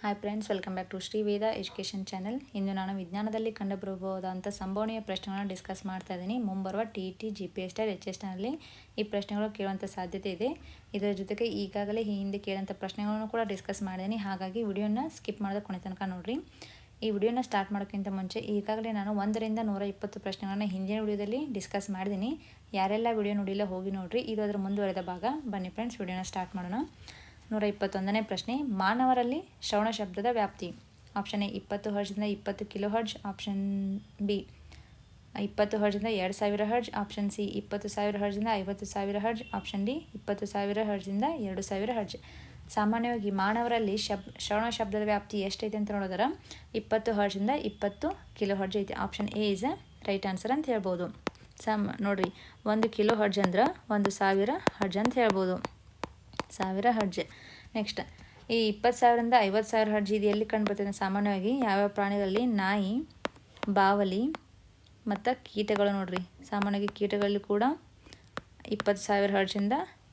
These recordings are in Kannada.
Hi friends welcome back to Shri Veda education channel ಇಂದು ನಾನು ವಿಜ್ಞಾನದಲ್ಲಿ ಕಂಡುಬರಬಹುದಾದಂಥ ಸಂಭವನೀಯ ಪ್ರಶ್ನೆಗಳನ್ನು ಡಿಸ್ಕಸ್ ಮಾಡ್ತಾ ಇದ್ದೀನಿ. ಮುಂಬರುವ T T G P S H S ಈ ಪ್ರಶ್ನೆಗಳು ಕೇಳುವಂಥ ಸಾಧ್ಯತೆ ಇದೆ. ಇದರ ಜೊತೆಗೆ ಈಗಾಗಲೇ ಈ ಹಿಂದೆ ಕೇಳೋಂಥ ಪ್ರಶ್ನೆಗಳನ್ನು ಕೂಡ ಡಿಸ್ಕಸ್ ಮಾಡಿದ್ದೀನಿ. ಹಾಗಾಗಿ ವಿಡಿಯೋನ ಸ್ಕಿಪ್ ಮಾಡೋದು ಕೊನೆ ತನಕ ನೋಡಿರಿ. ಈ ವಿಡಿಯೋನ ಸ್ಟಾರ್ಟ್ ಮಾಡೋಕ್ಕಿಂತ ಮುಂಚೆ ಈಗಾಗಲೇ ನಾನು ಒಂದರಿಂದ ನೂರ ಇಪ್ಪತ್ತು ಪ್ರಶ್ನೆಗಳನ್ನು ಹಿಂದಿನ ವಿಡಿಯೋದಲ್ಲಿ ಡಿಸ್ಕಸ್ ಮಾಡಿದ್ದೀನಿ. ಯಾರೆಲ್ಲ ವಿಡಿಯೋ ನೋಡಿಲ್ಲ ಹೋಗಿ ನೋಡಿರಿ. ಇದು ಅದರ ಮುಂದುವರೆದ ಭಾಗ. ಬನ್ನಿ ಫ್ರೆಂಡ್ಸ್ ವಿಡಿಯೋನ ಸ್ಟಾರ್ಟ್ ಮಾಡೋಣ. ನೂರ ಇಪ್ಪತ್ತೊಂದನೇ ಪ್ರಶ್ನೆ, ಮಾನವರಲ್ಲಿ ಶ್ರವಣ ಶಬ್ದದ ವ್ಯಾಪ್ತಿ. ಆಪ್ಷನ್ ಎ, ಇಪ್ಪತ್ತು ಹರ್ಜ್ದಿಂದ ಇಪ್ಪತ್ತು ಕಿಲೋ ಹರ್ಜ್ ಆಪ್ಷನ್ ಬಿ, ಇಪ್ಪತ್ತು ಹರ್ಜಿಂದ ಎರಡು ಸಾವಿರ ಹರ್ಜ್ ಆಪ್ಷನ್ ಸಿ, ಇಪ್ಪತ್ತು ಸಾವಿರ ಹರ್ಜಿಂದ ಐವತ್ತು ಸಾವಿರ ಹರ್ಜ್ ಆಪ್ಷನ್ ಡಿ, ಇಪ್ಪತ್ತು ಸಾವಿರ ಹರ್ಜ್ದಿಂದ ಎರಡು ಸಾವಿರ ಹರ್ಜ್ ಸಾಮಾನ್ಯವಾಗಿ ಮಾನವರಲ್ಲಿ ಶಬ್, ಶ್ರವಣ ಶಬ್ದದ ವ್ಯಾಪ್ತಿ ಎಷ್ಟೈತೆ ಅಂತ ನೋಡಿದ್ರೆ, ಇಪ್ಪತ್ತು ಹರ್ಜ್ದಿಂದ ಇಪ್ಪತ್ತು ಕಿಲೋ ಹರ್ಜ್ ಐತೆ. Option A is right answer ಅಂತ ಹೇಳ್ಬೋದು. ಸಮ್, ನೋಡಿರಿ, ಒಂದು ಕಿಲೋ ಹರ್ಜ್ ಅಂದ್ರೆ ಒಂದು ಸಾವಿರ ಹರ್ಜ್ ಅಂತ ಹೇಳ್ಬೋದು. ಸಾವಿರ ಹರ್ಜ್ ನೆಕ್ಸ್ಟ್ ಈ ಇಪ್ಪತ್ತು ಸಾವಿರದಿಂದ ಐವತ್ತು ಸಾವಿರ ಹರ್ಜ್ ಇದು ಎಲ್ಲಿ ಕಂಡುಬರ್ತದೆ? ಸಾಮಾನ್ಯವಾಗಿ ಯಾವ್ಯಾವ ಪ್ರಾಣಿಗಳಲ್ಲಿ ನಾಯಿ, ಬಾವಲಿ ಮತ್ತು ಕೀಟಗಳು ನೋಡ್ರಿ. ಸಾಮಾನ್ಯವಾಗಿ ಕೀಟಗಳಲ್ಲಿ ಕೂಡ ಇಪ್ಪತ್ತು ಸಾವಿರ ಹರ್ಜಿಂದ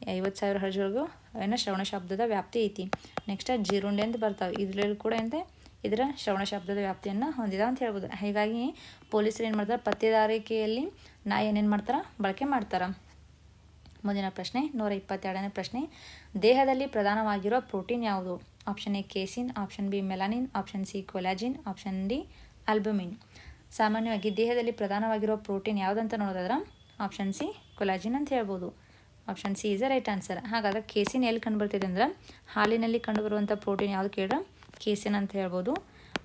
ಐವತ್ತು ಸಾವಿರ ಹರ್ಜ್ವರೆಗೂ ಏನೋ ಶ್ರವಣ ಶಬ್ದದ ವ್ಯಾಪ್ತಿ ಐತಿ. ನೆಕ್ಸ್ಟ್ ಜೀರುಂಡೆ ಅಂತ ಬರ್ತಾವೆ. ಇದರಲ್ಲಿ ಕೂಡ ಎಂತೆ? ಇದರ ಶ್ರವಣ ಶಬ್ದದ ವ್ಯಾಪ್ತಿಯನ್ನು ಹೊಂದಿದ ಅಂತ ಹೇಳ್ಬೋದು. ಹೀಗಾಗಿ ಪೊಲೀಸರು ಏನು ಮಾಡ್ತಾರೆ? ಪತ್ತೆದಾರಿಕೆಯಲ್ಲಿ ನಾಯಿ ಏನೇನು ಮಾಡ್ತಾರೆ? ಬಳಕೆ ಮಾಡ್ತಾರೆ. ಮುಂದಿನ ಪ್ರಶ್ನೆ, ನೂರ ಇಪ್ಪತ್ತೆರಡನೇ ಪ್ರಶ್ನೆ. ದೇಹದಲ್ಲಿ ಪ್ರಧಾನವಾಗಿರುವ ಪ್ರೋಟೀನ್ ಯಾವುದು? Option A casein, option B melanin, option C collagen, option D albumin ಸಾಮಾನ್ಯವಾಗಿ ದೇಹದಲ್ಲಿ ಪ್ರಧಾನವಾಗಿರುವ ಪ್ರೋಟೀನ್ ಯಾವುದಂತ ನೋಡೋದಾದ್ರೆ ಆಪ್ಷನ್ ಸಿ ಕೊಲಾಜಿನ್ ಅಂತ ಹೇಳ್ಬೋದು. Option C is a right answer. ಹಾಗಾದ್ರೆ ಕೇಸಿನ್ ಎಲ್ಲಿ ಕಂಡುಬರ್ತಿದೆ ಅಂದ್ರೆ, ಹಾಲಿನಲ್ಲಿ ಕಂಡುಬರುವಂಥ ಪ್ರೋಟೀನ್ ಯಾವುದು ಕೇಳಿದ್ರೆ ಕೇಸಿನ್ ಅಂತ ಹೇಳ್ಬೋದು.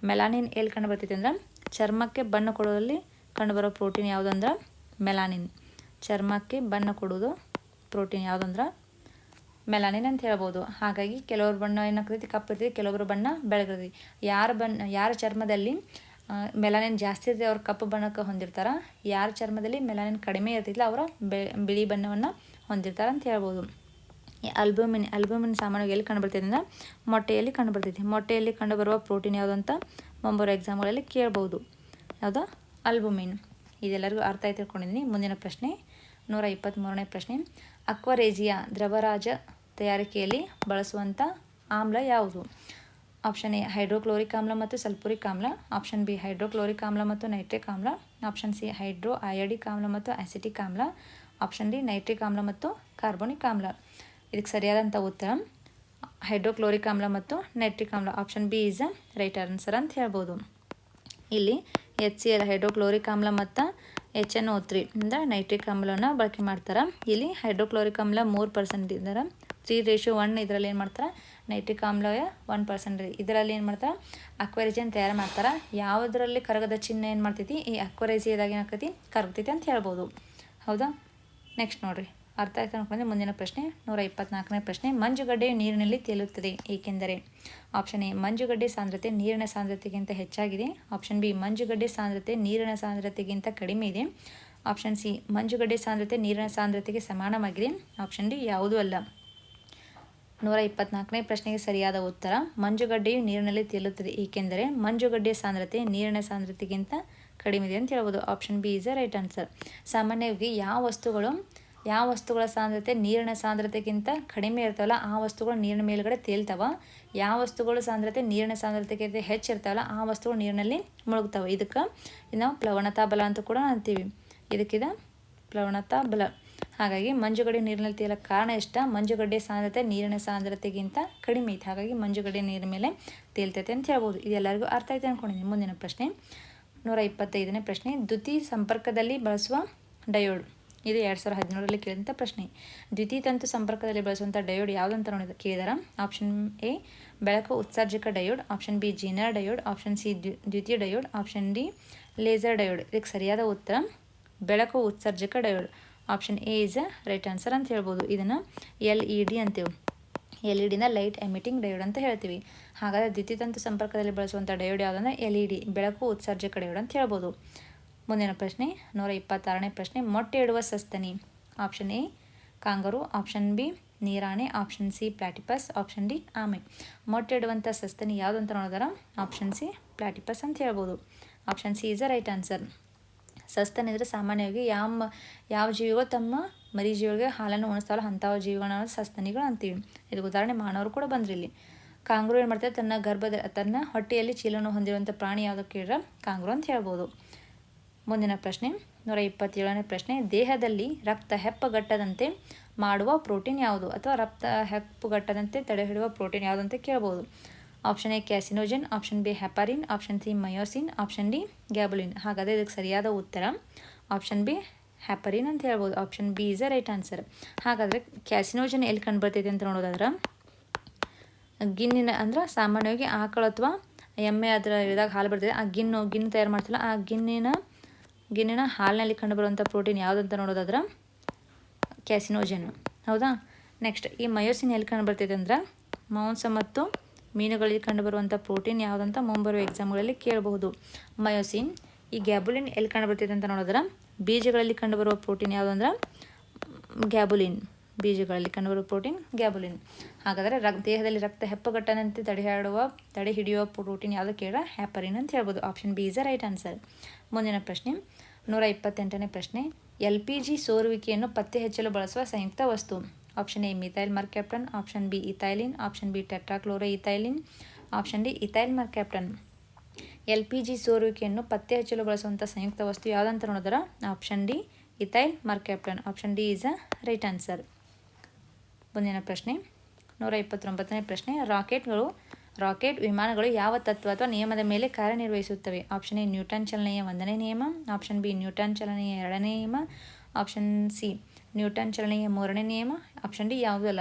ಮೆಲಾನಿನ್ ಎಲ್ಲಿ ಕಂಡುಬರ್ತಿದೆ ಅಂದ್ರೆ, ಚರ್ಮಕ್ಕೆ ಬಣ್ಣ ಕೊಡೋದ್ರಲ್ಲಿ ಕಂಡುಬರೋ ಪ್ರೋಟೀನ್ ಯಾವುದಂದ್ರೆ ಮೆಲಾನಿನ್. ಚರ್ಮಕ್ಕೆ ಬಣ್ಣ ಕೊಡೋದು ಪ್ರೋಟೀನ್ ಯಾವುದಂದ್ರೆ? ಮೆಲಾನಿನ್ ಅಂತ ಹೇಳ್ಬೋದು. ಹಾಗಾಗಿ ಕೆಲವ್ರ ಬಣ್ಣ ಏನಾಗ್ತೈತಿ ಕಪ್ಪು ಇರ್ತೈತಿ ಕೆಲವೊಬ್ಬರ ಬಣ್ಣ ಬೆಳಗಿರ್ತೈತಿ ಯಾರ ಬಣ್ಣ, ಯಾರ ಚರ್ಮದಲ್ಲಿ ಮೆಲಾನಿನ್ ಜಾಸ್ತಿ ಇರ್ತದೆ ಅವ್ರು ಕಪ್ಪು ಬಣ್ಣಕ್ಕೆ ಹೊಂದಿರ್ತಾರೆ. ಯಾರ ಚರ್ಮದಲ್ಲಿ ಮೆಲಾನಿನ್ ಕಡಿಮೆ ಇರ್ತೈತಿಲ್ಲ ಅವರ ಬಿಳಿ ಬಣ್ಣವನ್ನು ಹೊಂದಿರ್ತಾರೆ ಅಂತ ಹೇಳ್ಬೋದು. ಅಲ್ಬುಮಿನ್ ಅಲ್ಬುಮಿನ್ ಸಾಮಾನ್ಯವಾಗಿ ಎಲ್ಲಿ ಕಂಡುಬರ್ತೈತೆ ಅಂದರೆ? ಮೊಟ್ಟೆಯಲ್ಲಿ ಕಂಡುಬರ್ತೈತಿ. ಮೊಟ್ಟೆಯಲ್ಲಿ ಕಂಡುಬರುವ ಪ್ರೋಟೀನ್ ಯಾವುದು ಅಂತ ಮುಂಬರುವ ಎಕ್ಸಾಮ್ಗಳಲ್ಲಿ ಕೇಳ್ಬೋದು. ಯಾವುದು? ಅಲ್ಬುಮಿನ್. ಇದೆಲ್ಲರಿಗೂ ಅರ್ಥ ಆಯ್ತು ತಿಳ್ಕೊಂಡಿದ್ದೀನಿ. ಮುಂದಿನ ಪ್ರಶ್ನೆ, ನೂರ ಇಪ್ಪತ್ತ್ಮೂರನೇ ಪ್ರಶ್ನೆ. ಅಕ್ವರೇಜಿಯಾ ದ್ರವರಾಜ ತಯಾರಿಕೆಯಲ್ಲಿ ಬಳಸುವಂಥ ಆಮ್ಲ ಯಾವುದು? ಆಪ್ಷನ್ ಎ, ಹೈಡ್ರೋಕ್ಲೋರಿಕ್ ಆಮ್ಲ ಮತ್ತು ಸಲ್ಪುರಿಕ್ ಆಮ್ಲ. ಆಪ್ಷನ್ ಬಿ, ಹೈಡ್ರೋಕ್ಲೋರಿಕ್ ಆಮ್ಲ ಮತ್ತು ನೈಟ್ರಿಕ್ ಆಮ್ಲ. ಆಪ್ಷನ್ ಸಿ ಹೈಡ್ರೋ ಅಯೋಡಿಕ್ ಆಮ್ಲ ಮತ್ತು ಆಸಿಟಿಕ್ ಆಮ್ಲ. ಆಪ್ಷನ್ ಡಿ, ನೈಟ್ರಿಕ್ ಆಮ್ಲ ಮತ್ತು ಕಾರ್ಬೋನಿಕ್ ಆಮ್ಲ. ಇದಕ್ಕೆ ಸರಿಯಾದಂಥ ಉತ್ತರ, ಹೈಡ್ರೋಕ್ಲೋರಿಕ್ ಆಮ್ಲ ಮತ್ತು ನೈಟ್ರಿಕ್ ಆಮ್ಲ. Option B is a right answer ಅಂತ ಹೇಳ್ಬೋದು. ಇಲ್ಲಿ ಎಚ್ ಸಿ ಎಲ್ ಹೈಡ್ರೋಕ್ಲೋರಿಕ್ ಆಮ್ಲ ಮತ್ತು ಎಚ್ ಎನ್ ಓ ತ್ರೀ ಇಂದ ನೈಟ್ರಿಕ್ ಆಮ್ಲನ ಬಳಕೆ ಮಾಡ್ತಾರೆ. ಇಲ್ಲಿ ಹೈಡ್ರೋಕ್ಲೋರಿಕ್ ಆಮ್ಲ ಮೂರು ಪರ್ಸೆಂಟ್ ಇದ್ದಾರೆ. ತ್ರೀ ರೇಷು ಒನ್ ಇದರಲ್ಲಿ ಏನು ಮಾಡ್ತಾರೆ? ನೈಟ್ರಿಕ್ ಆಮ್ಲ ಒನ್ ಪರ್ಸೆಂಟ್ ಇದರಲ್ಲಿ ಏನು ಮಾಡ್ತಾರೆ? ಅಕ್ವರೇಜಿಯನ್ ತಯಾರು ಮಾಡ್ತಾರೆ. ಯಾವುದರಲ್ಲಿ ಕರಗದ ಚಿಹ್ನೆ ಏನು ಮಾಡ್ತೈತಿ? ಈ ಅಕ್ವರೇಜಿಯದಾಗ ಏನಾಗ್ತೈತಿ ಕರಗ್ತೈತಿ ಅಂತ ಹೇಳ್ಬೋದು. ಹೌದಾ? ನೆಕ್ಸ್ಟ್ ನೋಡಿರಿ. ಅರ್ಥ ಆಯ್ತು ಅನ್ಕೊಂಡ್ರೆ ಮುಂದಿನ ಪ್ರಶ್ನೆ, ನೂರ ಇಪ್ಪತ್ನಾಲ್ಕನೇ ಪ್ರಶ್ನೆ ಮಂಜುಗಡ್ಡೆಯು ನೀರಿನಲ್ಲಿ ತೇಲುತ್ತದೆ, ಏಕೆಂದರೆ ಆಪ್ಷನ್ ಎ, ಮಂಜುಗಡ್ಡೆ ಸಾಂದ್ರತೆ ನೀರಿನ ಸಾಂದ್ರತೆಗಿಂತ ಹೆಚ್ಚಾಗಿದೆ. ಆಪ್ಷನ್ ಬಿ, ಮಂಜುಗಡ್ಡೆ ಸಾಂದ್ರತೆ ನೀರಿನ ಸಾಂದ್ರತೆಗಿಂತ ಕಡಿಮೆ ಇದೆ. ಆಪ್ಷನ್ ಸಿ, ಮಂಜುಗಡ್ಡೆ ಸಾಂದ್ರತೆ ನೀರಿನ ಸಾಂದ್ರತೆಗೆ ಸಮಾನವಾಗಿದೆ. ಆಪ್ಷನ್ ಡಿ, ಯಾವುದೂ ಅಲ್ಲ. ನೂರ ಇಪ್ಪತ್ನಾಲ್ಕನೇ ಪ್ರಶ್ನೆಗೆ ಸರಿಯಾದ ಉತ್ತರ, ಮಂಜುಗಡ್ಡೆಯು ನೀರಿನಲ್ಲಿ ತೇಲುತ್ತದೆ, ಏಕೆಂದರೆ ಮಂಜುಗಡ್ಡೆ ಸಾಂದ್ರತೆ ನೀರಿನ ಸಾಂದ್ರತೆಗಿಂತ ಕಡಿಮೆ ಇದೆ ಅಂತ ಹೇಳ್ಬೋದು. Option B is a right answer. ಸಾಮಾನ್ಯವಾಗಿ ಯಾವ ವಸ್ತುಗಳು ಯಾವ ವಸ್ತುಗಳ ಸಾಂದ್ರತೆ ನೀರಿನ ಸಾಂದ್ರತೆಗಿಂತ ಕಡಿಮೆ ಇರ್ತಾವಲ್ಲ, ಆ ವಸ್ತುಗಳು ನೀರಿನ ಮೇಲುಗಡೆ ತೇಲ್ತಾವ. ಯಾವ ವಸ್ತುಗಳ ಸಾಂದ್ರತೆ ನೀರಿನ ಸಾಂದ್ರತೆಗಿಂತ ಹೆಚ್ಚಿರ್ತಾವಲ್ಲ ಆ ವಸ್ತುಗಳು ನೀರಿನಲ್ಲಿ ಮುಳುಗ್ತಾವೆ. ಇದಕ್ಕೆ ನಾವು ಪ್ಲವಣತಾ ಬಲ ಅಂತ ಕೂಡ ಅಂತೀವಿ. ಇದಕ್ಕಿದ ಪ್ಲವಣತಾ ಬಲ. ಹಾಗಾಗಿ ಮಂಜುಗಡ್ಡೆ ನೀರಿನಲ್ಲಿ ತೇಲಕ್ಕೆ ಕಾರಣ ಇಷ್ಟ ಮಂಜುಗಡ್ಡೆ ಸಾಂದ್ರತೆ ನೀರಿನ ಸಾಂದ್ರತೆಗಿಂತ ಕಡಿಮೆ ಐತೆ. ಹಾಗಾಗಿ ಮಂಜುಗಡ್ಡೆ ನೀರಿನ ಮೇಲೆ ತೇಲ್ತೈತೆ ಅಂತ ಹೇಳ್ಬೋದು. ಇದೆಲ್ಲರಿಗೂ ಅರ್ಥ ಐತೆ ಅಂದ್ಕೊಂಡಿದ್ದೀನಿ ಮುಂದಿನ ಪ್ರಶ್ನೆ, ನೂರ ಇಪ್ಪತ್ತೈದನೇ ಪ್ರಶ್ನೆ, ದ್ಯುತಿ ಸಂಪರ್ಕದಲ್ಲಿ ಬಳಸುವ ಡಯೋಡ್. ಇದು ಎರಡು ಸಾವಿರದ ಹದಿನೇಳರಲ್ಲಿ ಕೇಳಿದಂಥ ಪ್ರಶ್ನೆ. ದ್ವಿತೀಯ ತಂತು ಸಂಪರ್ಕದಲ್ಲಿ ಬಳಸುವಂಥ ಡಯೋಡ್ ಯಾವುದಂತ ನೋಡಿದ, ಕೇಳಿದಾರ? ಆಪ್ಷನ್ ಎ, ಬೆಳಕು ಉತ್ಸರ್ಜಕ diode, option B, zener diode, option C ದ್ವಿತೀಯ diode, option D, laser diode. ಇದಕ್ಕೆ ಸರಿಯಾದ ಉತ್ತರ, ಬೆಳಕು ಉತ್ಸರ್ಜಕ diode. Option A is a right answer ಅಂತ ಹೇಳ್ಬೋದು. ಇದನ್ನು ಎಲ್ ಇ ಡಿ ಅಂತೀವಿ. ಎಲ್ ಇ ಡಿನ ಲೈಟ್ ಎಮಿಟಿಂಗ್ ಡಯೋಡ್ ಅಂತ ಹೇಳ್ತೀವಿ. ಹಾಗಾದರೆ ದ್ವಿತೀಯ ತಂತು ಸಂಪರ್ಕದಲ್ಲಿ ಬಳಸುವಂಥ ಡಯೋಡ್ ಯಾವುದಂದ್ರೆ ಎಲ್ ಇ ಡಿ, ಬೆಳಕು ಉತ್ಸರ್ಜಕ ಡಯೋಡ್ ಅಂತ ಹೇಳ್ಬೋದು. ಮುಂದಿನ ಪ್ರಶ್ನೆ, ನೂರ ಇಪ್ಪತ್ತಾರನೇ ಪ್ರಶ್ನೆ. ಮೊಟ್ಟೆ ಇಡುವ ಸಸ್ತನಿ. Option A, kangaroo. Option B, ನೀರಾಣೆ. Option C, platypus. Option D, ಆಮೆ. ಮೊಟ್ಟೆ ಇಡುವಂಥ ಸಸ್ತನಿ ಯಾವುದಂತ ನೋಡಿದಾರ? ಆಪ್ಷನ್ ಸಿ, ಪ್ಲಾಟಿಪಸ್ ಅಂತ ಹೇಳ್ಬೋದು. Option C is a right answer. ಸಸ್ತನಿ ಅಂದರೆ ಸಾಮಾನ್ಯವಾಗಿ ಯಾವ ಯಾವ ಜೀವಿಗಳು ತಮ್ಮ ಮರಿ ಜೀವಿಗಳಿಗೆ ಹಾಲನ್ನು ಉಣಿಸ್ತಾವಲ್ಲ, ಅಂಥವು ಜೀವಿಗಳನ್ನ ಸಸ್ತನಿಗಳು ಅಂತೀವಿ. ಇದಕ್ಕೆ ಉದಾಹರಣೆ ಮಾನವರು ಕೂಡ ಬಂದ್ರಿ ಇಲ್ಲಿ. ಕಾಂಗ್ರೂ ಏನು ಮಾಡ್ತಾರೆ? ತನ್ನ ಗರ್ಭದ, ತನ್ನ ಹೊಟ್ಟೆಯಲ್ಲಿ ಚೀಲವನ್ನು ಹೊಂದಿರುವಂಥ ಪ್ರಾಣಿ ಯಾವುದಕ್ಕೆ ಕೇಳಿದ್ರೆ ಕಾಂಗ್ರೂ ಅಂತ ಹೇಳ್ಬೋದು. ಮುಂದಿನ ಪ್ರಶ್ನೆ, ನೂರ ಇಪ್ಪತ್ತೇಳನೇ ಪ್ರಶ್ನೆ, ದೇಹದಲ್ಲಿ ರಕ್ತ ಹೆಪ್ಪಗಟ್ಟದಂತೆ ಮಾಡುವ ಪ್ರೋಟೀನ್ ಯಾವುದು ಅಥವಾ ರಕ್ತ ಹೆಪ್ಪುಗಟ್ಟದಂತೆ ತಡೆಹಿಡುವ ಪ್ರೋಟೀನ್ ಯಾವುದು ಅಂತ ಕೇಳ್ಬೋದು. Option A, caseinogen, option B, heparin, option C, myosin, option D, globulin. ಹಾಗಾದರೆ ಇದಕ್ಕೆ ಸರಿಯಾದ ಉತ್ತರ ಆಪ್ಷನ್ ಬಿ ಹ್ಯಾಪರಿನ್ ಅಂತ ಹೇಳ್ಬೋದು. Option B is a right answer. ಹಾಗಾದರೆ ಕ್ಯಾಸಿನೋಜನ್ ಎಲ್ಲಿ ಕಂಡು ಬರ್ತೈತೆ ಅಂತ ನೋಡೋದಾದ್ರೆ ಗಿನ್ನಿನ ಅಂದ್ರೆ ಸಾಮಾನ್ಯವಾಗಿ ಆಕಳು ಅಥವಾ ಎಮ್ಮೆ ಅದರ ಇದಾಗ ಹಾಲು ಬರ್ತದೆ. ಆ ಗಿನ್ನು ಗಿನ್ನು ತಯಾರು ಮಾಡ್ತಿಲ್ಲ ಆ ಗಿನ್ನಿನ ಗಿನ್ನಿನ ಹಾಲಿನಲ್ಲಿ ಕಂಡುಬರುವಂಥ ಪ್ರೋಟೀನ್ ಯಾವುದಂತ ನೋಡೋದಾದ್ರೆ ಕ್ಯಾಸಿನೋಜನ್. ಹೌದಾ? ನೆಕ್ಸ್ಟ್ ಈ ಮಯೋಸಿನ್ ಎಲ್ಲಿ ಕಂಡು ಬರ್ತೈತೆ ಅಂದ್ರೆ ಮಾಂಸ ಮತ್ತು ಮೀನುಗಳಲ್ಲಿ ಕಂಡುಬರುವಂಥ ಪ್ರೋಟೀನ್ ಯಾವುದಂತ ಮುಂಬರುವ ಎಕ್ಸಾಮ್ಗಳಲ್ಲಿ ಕೇಳಬಹುದು. ಮಯೋಸಿನ್, ಈ ಗ್ಯಾಬುಲಿನ್ ಎಲ್ಲಿ ಕಂಡು ಬರ್ತೈತೆ ಅಂತ ನೋಡಿದ್ರೆ ಬೀಜಗಳಲ್ಲಿ ಕಂಡುಬರುವ ಪ್ರೋಟೀನ್ ಯಾವುದಂದ್ರೆ ಗ್ಯಾಬುಲಿನ್. ಬೀಜಗಳಲ್ಲಿ ಕಂಡುಬರುವ ಪ್ರೋಟೀನ್ ಗ್ಯಾಬುಲಿನ್. ಹಾಗಾದರೆ ರಕ್ ದೇಹದಲ್ಲಿ ರಕ್ತ ಹೆಪ್ಪಗಟ್ಟನಂತೆ ತಡೆಹಾಡುವ ತಡೆ ಹಿಡಿಯುವ ಪ್ರೋಟೀನ್ ಯಾವುದು ಕೇಳ ಹ್ಯಾಪರಿನ್ ಅಂತ ಹೇಳ್ಬೋದು. Option B is a right answer ಮುಂದಿನ ಪ್ರಶ್ನೆ ನೂರ ಇಪ್ಪತ್ತೆಂಟನೇ ಪ್ರಶ್ನೆ. ಎಲ್ ಪಿ ಜಿ ಸೋರುವಿಕೆಯನ್ನು ಪತ್ತೆ ಹಚ್ಚಲು ಬಳಸುವ ಸಂಯುಕ್ತ ವಸ್ತು. Option A methyl mercaptan option B ethylene, option B tetrachloroethylene, option D ethyl mercaptan L P G ಸೋರುವಿಕೆಯನ್ನು ಪತ್ತೆ ಹಚ್ಚಲು ಬಳಸುವಂಥ ಸಂಯುಕ್ತ ವಸ್ತು ಯಾವುದಂತ ನೋಡಿದ್ರೆ option D ethyl mercaptan option D is a right answer. ಮುಂದಿನ ಪ್ರಶ್ನೆ. ನೂರ ಇಪ್ಪತ್ತೊಂಬತ್ತನೇ ಪ್ರಶ್ನೆ. ರಾಕೆಟ್ಗಳು ರಾಕೆಟ್ ವಿಮಾನಗಳು ಯಾವ ತತ್ವ ಅಥವಾ ನಿಯಮದ ಮೇಲೆ ಕಾರ್ಯನಿರ್ವಹಿಸುತ್ತವೆ? ಆಪ್ಷನ್ ಎ, ನ್ಯೂಟನ್ ಚಲನೆಯ ಒಂದನೇ ನಿಯಮ. ಆಪ್ಷನ್ ಬಿ, ನ್ಯೂಟನ್ ಚಲನೆಯ ಎರಡನೇ ನಿಯಮ. ಆಪ್ಷನ್ ಸಿ, ನ್ಯೂಟನ್ ಚಲನೆಯ ಮೂರನೇ ನಿಯಮ. ಆಪ್ಷನ್ ಡಿ, ಯಾವುದೂ ಅಲ್ಲ.